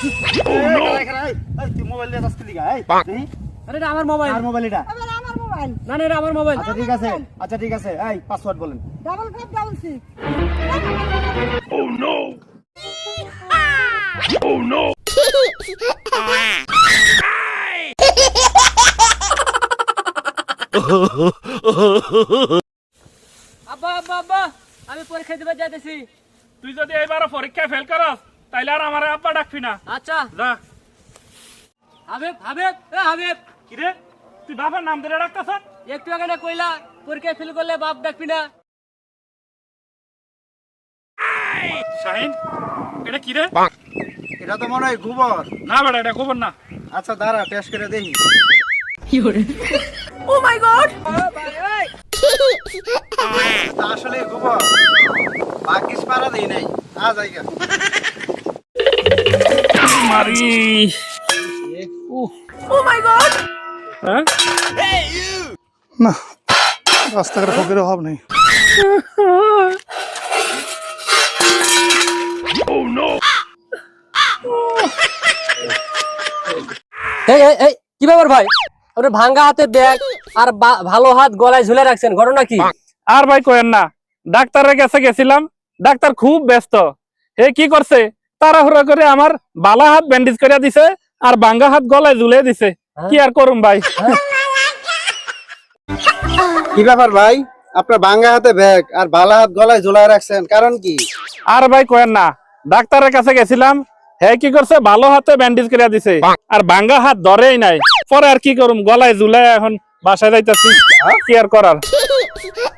তুই মোবাইল দিয়ে আসতে দিগা এই আরে এটা আমার মোবাইল আর মোবাইল এটা? আমার মোবাইল না না এটা আমার মোবাইল আচ্ছা ঠিক আছে আচ্ছা ঠিক আছে এই পাসওয়ার্ড বলেন। ডাবল ফাইভ ডাবল সিক্স আব্বা আব্বা আব্বা আমি পরীক্ষা দিতে যাইতেছি। তুই যদি এইবার পরীক্ষায় ফেল করস তাইলে আর আমার আব্বা ডাকবি না। আচ্ছা। যা। হাবিব হাবিব এ হাবিব। কিরে? তুই বাবার নাম ধরে রাখতেছ একটু আগে না কইলা পরীক্ষায় ফেল করলে বাপ ডাকবি না। শাহিন এটা কিরে? এটা তো মনে হয় গোবর। না বেটা এটা খবর না। আচ্ছা দাঁড়া টেস্ট করে দেখি। ও মাই গড তা আসলে গোবর। বাকিস পারা দেই নাই। আ জায়গা মারি। ও মাই গড হ্যাঁ? না রাস্তাঘাটে ফকের অভাব নেই। এই এই এই কি ব্যাপার ভাই? আপনি ভাঙ্গা হাতে ব্যাগ আর ভালো হাত গলায় ঝুলে রাখছেন ঘটনা কি? আর ভাই কয়েন না ডাক্তারের কাছে গেছিলাম ডাক্তার খুব ব্যস্ত। হে কি করছে? তাড়াহুড়া করে আমার বালা হাত ব্যান্ডেজ করে দিছে আর বাঙ্গা হাত গলায় ঝুলে দিছে। কি আর করুম ভাই? কি ব্যাপার ভাই? আপনার বাঙ্গা হাতে ব্যাগ আর বালা হাত গলায় ঝোলায় রাখছেন কারণ কি? আর ভাই কয়েন না ডাক্তারের কাছে গেছিলাম হে কি করছে ভালো হাতে ব্যান্ডেজ করে দিছে আর বাঙ্গা হাত ধরেই নাই। পরে আর কি করুম গলায় ঝুলে এখন বাসায় যাইতাছি কি আর করার?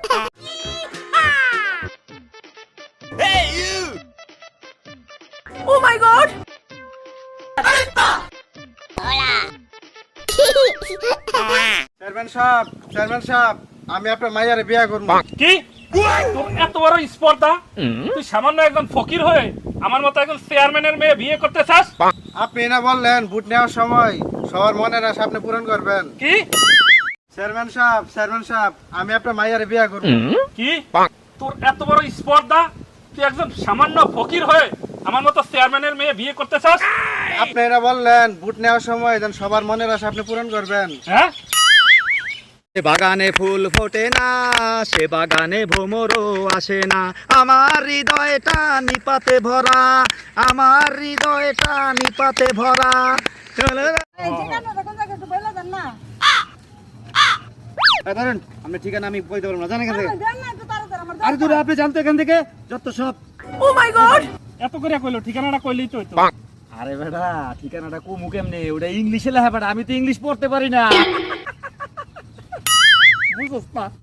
চেয়ারম্যান সাহেব চেয়ারম্যান সাহেব আমি আপনার মাইয়ারে বিয়া করব। কি? তোর এত বড় স্পর্ধা? তুই সামান্য একজন ফকির হয়ে আমার মতো একজন চেয়ারম্যানের মেয়ে বিয়ে করতে চাস? আপনি না বললেন ভোট নেওয়ার সময় সবার মনের আশা আপনি পূরণ করবেন। কি? চেয়ারম্যান সাহেব চেয়ারম্যান সাহেব আমি আপনার মাইয়ারে বিয়া করব। কি? তোর এত বড় স্পর্ধা? তুই একজন সামান্য ফকির হয়ে আমার মতো চেয়ারম্যানের মেয়ে বিয়ে করতে চাস? আপনি না বললেন ভোট নেওয়ার সময় যেন সবার মনের আশা আপনি পূরণ করবেন। হ্যাঁ? সে বাগানে ফুল ফোটে না সে বাগানে ভ্রমরও আসে না। আমার হৃদয়টা নিপাতে ভরা আমার হৃদয়টা নিপাতে ভরা। দেন ধরেন আপনি ঠিকানা আমি বলতে পারব না জানেন এখান থেকে? আমার দেন না একটু তাড়াতাড়ি আমার আরে দূরে আপনি জানতো এখান থেকে? যত সব। ও মাই গড এত করে কইলো ঠিকানাটা কইলেই তো হইতো। আরে বেটা, ঠিকানাটা কুমু কেমনে? ওটা ইংলিশে লেখা বেটা, আমি তো ইংলিশ পড়তে পারি না। বুঝছ না।